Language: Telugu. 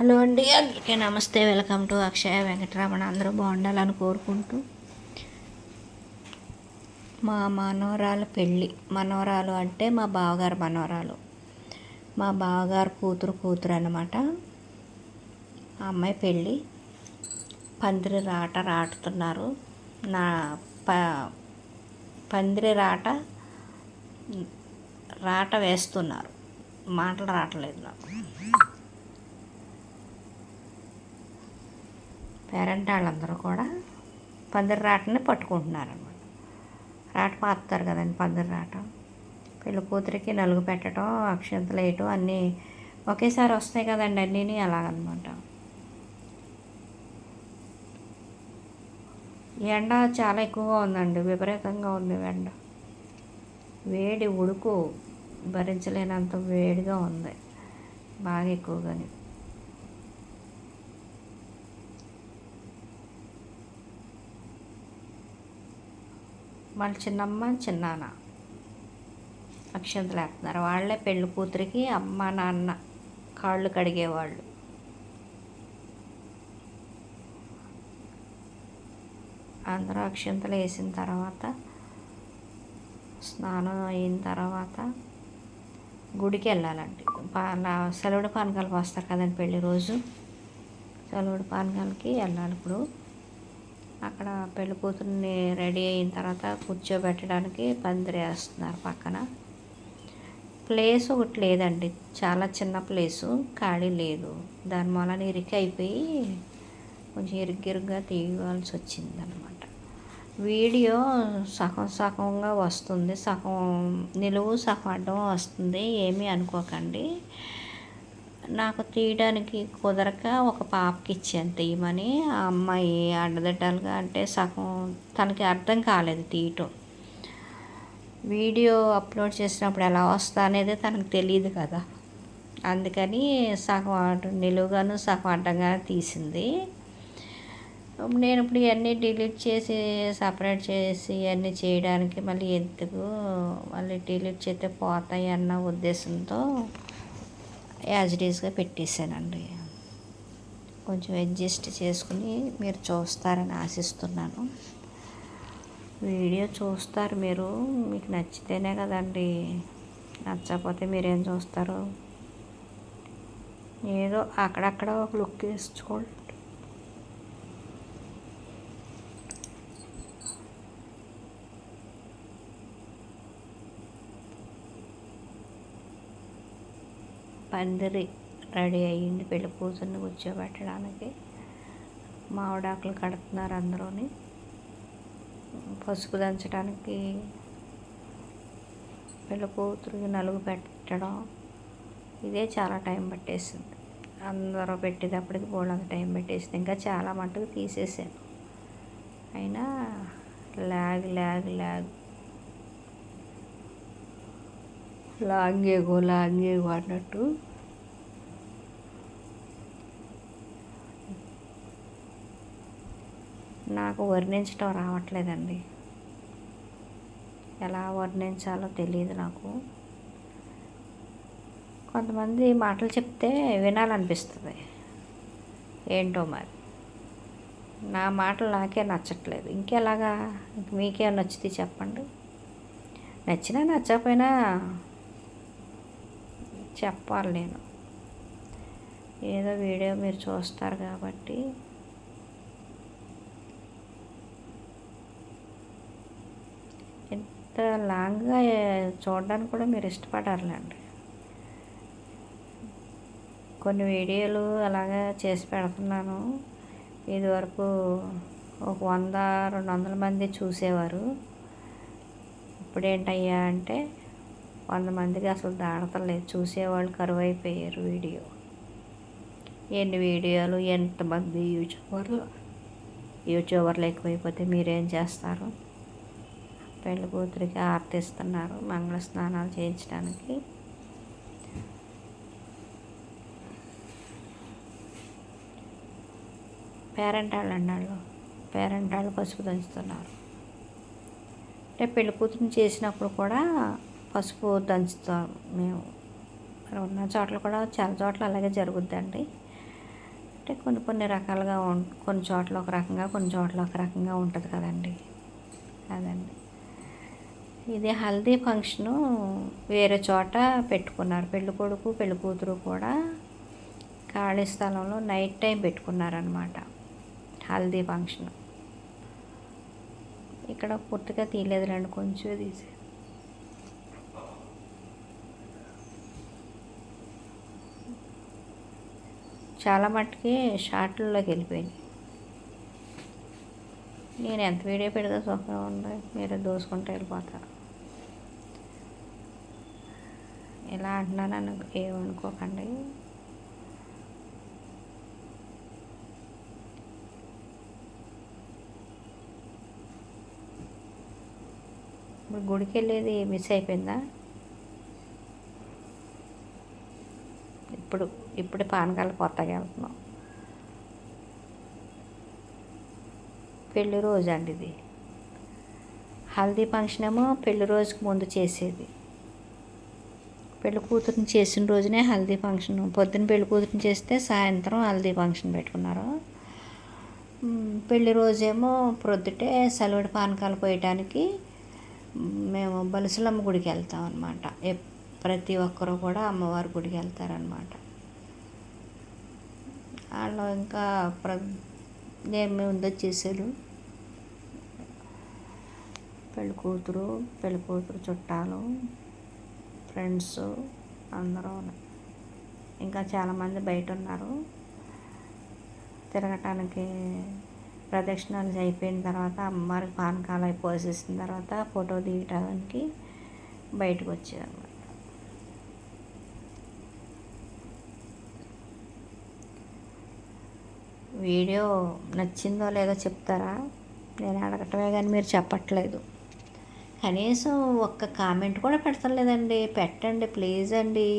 హలో అండి అందరికీ నమస్తే. Welcome to Akshaya Venkataramana. అందరూ బాగుండాలని కోరుకుంటూ మా మనవరాలు పెళ్ళి. మనవరాలు అంటే మా బావగారు మనవరాలు. మా బావగారు కూతురు కూతురు అనమాట ఆ అమ్మాయి పెళ్ళి పందిరి రాట రాటుతున్నారు. నా ప పందిరి రాట రాట వేస్తున్నారు. మాటలు రావట్లేదు నాకు. పేరెంట్ వాళ్ళందరూ కూడా పందిరి రాటని పట్టుకుంటున్నారు అనమాట రాట పాతారు కదండి పందిరి రాట. పెళ్ళి కూతురికి నలుగు పెట్టడం అక్షంతలు వేయటం అన్నీ ఒకేసారి వస్తాయి కదండి అన్నీ అలాగనమాట. ఎండ చాలా ఎక్కువగా ఉందండి విపరీతంగా ఉంది ఎండ. వేడి ఉడుకు భరించలేనంత వేడిగా ఉంది బాగా ఎక్కువగానే. వాళ్ళ చిన్నమ్మ చిన్నాన్న. అక్షంతలు వేస్తున్నారు. వాళ్ళే పెళ్ళి కూతురికి అమ్మ నాన్న కాళ్ళు కడిగేవాళ్ళు. అందరూ అక్షంతలు వేసిన తర్వాత స్నానం అయిన తర్వాత గుడికి వెళ్ళాలండి. సెలవుడు సెలవుడి పానకాలు పోస్తారు కదండి పెళ్ళి రోజు. సెలవుడు పానకాలకి వెళ్ళాలి ఇప్పుడు. అక్కడ పెళ్ళి కూతుర్ని రెడీ అయిన తర్వాత కూర్చోబెట్టడానికి పందిరి వేస్తున్నారు పక్కన. ప్లేస్ ఒకటి లేదండి. చాలా చిన్న ప్లేసు. ఖాళీ లేదు. దాని వలన ఇరికి అయిపోయి కొంచెం ఇరుగ్గిరుగ్గా తీయవలసి వచ్చింది అనమాట వీడియో సగం సగంగా వస్తుంది. సగం నిలువు సగం అడ్డం వస్తుంది. ఏమీ అనుకోకండి. నాకు తీయడానికి కుదరక ఒక పాపకి ఇచ్చాను తీయమని. ఆ అమ్మాయి అడ్డదిడ్డాలుగా అంటే సగం తనకి అర్థం కాలేదు తీయటం. వీడియో అప్లోడ్ చేసినప్పుడు ఎలా వస్తా అనేది తనకు తెలియదు కదా. అందుకని సగం అటు నిలువుగాను సగం అడ్డంగానే తీసింది. నేను ఇప్పుడు ఇవన్నీ డిలీట్ చేసి సపరేట్ చేసి ఇవన్నీ చేయడానికి మళ్ళీ ఎందుకు మళ్ళీ డిలీట్ చేస్తే పోతాయి అన్న ఉద్దేశంతో యాజ్ డీస్గా పెట్టేశానండి. కొంచెం అడ్జస్ట్ చేసుకుని మీరు చూస్తారని ఆశిస్తున్నాను. వీడియో చూస్తారు మీరు మీకు నచ్చితేనే కదండి. నచ్చకపోతే మీరేం చూస్తారు? ఏదో అక్కడక్కడ ఒక లుక్ వేసుకోండి. పందిరి రెడీ అయ్యింది. పెళ్ళి కూతుర్ని కూర్చోబెట్టడానికి. మామిడాకులు కడుతున్నారు అందరూని పసుపు దంచడానికి పెళ్ళి కూతురికి నలుగు పెట్టడం. ఇదే చాలా టైం పట్టేసింది. అందరూ పెట్టేటప్పటికి బోళ్ళంత టైం పెట్టేసింది. ఇంకా చాలా మట్టుకు తీసేసాను అయినా లాగ్ లాగ్ లాగ్ లాంగేగో లాంగేగో అన్నట్టు. నాకు వర్ణించడం రావట్లేదండి. ఎలా వర్ణించాలో తెలియదు నాకు. కొంతమంది మాటలు చెప్తే వినాలనిపిస్తుంది. ఏంటో మరి? నా మాటలు నాకే నచ్చట్లేదు. ఇంకెలాగా? మీకే నచ్చితే చెప్పండి. నచ్చినా నచ్చకపోయినా చెప్పాలి నేను. ఏదో వీడియో మీరు చూస్తారు కాబట్టి. ఇంత లాంగ్గా చూడడానికి కూడా మీరు ఇష్టపడాలండి కొన్ని వీడియోలు అలాగా చేసి పెడుతున్నాను. ఇదివరకు ఒక వంద రెండు వందల మంది చూసేవారు. ఇప్పుడేంటయ్యా అంటే వంద మందికి అసలు దాడతలేదు చూసేవాళ్ళు కరువు అయిపోయారు వీడియో. ఎన్ని వీడియోలు ఎంతమంది యూట్యూబర్లు? యూట్యూబర్లు ఎక్కువైపోతే మీరేం చేస్తారు? పెళ్ళి కూతురికి ఆర్తిస్తున్నారు మంగళ స్నానాలు చేయించడానికి. పేరెంట్ వాళ్ళు అన్నాళ్ళు. పేరెంట్ వాళ్ళు పసుపు దంచుతున్నారు. అంటే పెళ్ళి కూతురుని చేసినప్పుడు కూడా పసుపు దంచుతాం మేము. మరి ఉన్న చోట్ల కూడా చాలా చోట్ల అలాగే జరుగుద్దండి. అంటే కొన్ని కొన్ని రకాలుగా ఉం కొన్ని చోట్ల ఒక రకంగా కొన్ని చోట్ల ఒక రకంగా ఉంటుంది కదండి. అదండి. ఇది హల్దీ ఫంక్షను వేరే చోట పెట్టుకున్నారు. పెళ్ళి కొడుకు పెళ్ళి కూతురు కూడా ఖాళీ స్థలంలో నైట్ టైం పెట్టుకున్నారనమాట హల్దీ ఫంక్షన్. ఇక్కడ పూర్తిగా తీయలేదులేండి కొంచెం తీసి చాలా మట్టుకి షార్ట్లలోకి వెళ్ళిపోయింది. నేను ఎంత వీడియో పెడితే సుఖం ఉంది మీరు దోసుకుంటూ వెళ్ళిపోతారు. ఇలా అంటున్నాను ఏమనుకోకండి ఇప్పుడు గుడికి వెళ్ళేది మిస్ అయిపోయిందా? ఇప్పుడు ఇప్పుడు పానకాలు కొత్తగా వెళ్తున్నాం. పెళ్ళి రోజు అండి ఇది. హల్దీ ఫంక్షన్ ఏమో పెళ్ళి రోజుకి ముందు చేసేది. పెళ్ళి కూతురుని చేసిన రోజునే హల్దీ ఫంక్షన్ పొద్దున్న పెళ్ళి కూతురుని చేస్తే సాయంత్రం హల్దీ ఫంక్షన్ పెట్టుకున్నారు. పెళ్ళి రోజేమో ప్రొద్దుటే సెలవుడి పానకాలు పోయటానికి మేము బలుసులమ్మ గుడికి వెళ్తాం అనమాట ప్రతి ఒక్కరూ కూడా అమ్మవారి గుడికి వెళ్తారనమాట వాళ్ళు ఇంకా ప్ర నేను ఉందో వచ్చేసారు పెళ్ళి కూతురు పెళ్ళి కూతురు చుట్టాలు ఫ్రెండ్స్ అందరూ ఇంకా చాలామంది బయట ఉన్నారు. తిరగటానికి ప్రదక్షిణాలు అయిపోయిన తర్వాత అమ్మవారికి పానకాలు అయిపోసేసిన తర్వాత ఫోటో దిగటానికి బయటకు వచ్చారు. వీడియో నచ్చిందో లేదో చెప్తారా? నేను అడగటమే కానీ మీరు చెప్పట్లేదు. కనీసం ఒక్క కామెంట్ కూడా పెడతలేదండి. పెట్టండి ప్లీజ్ అండి.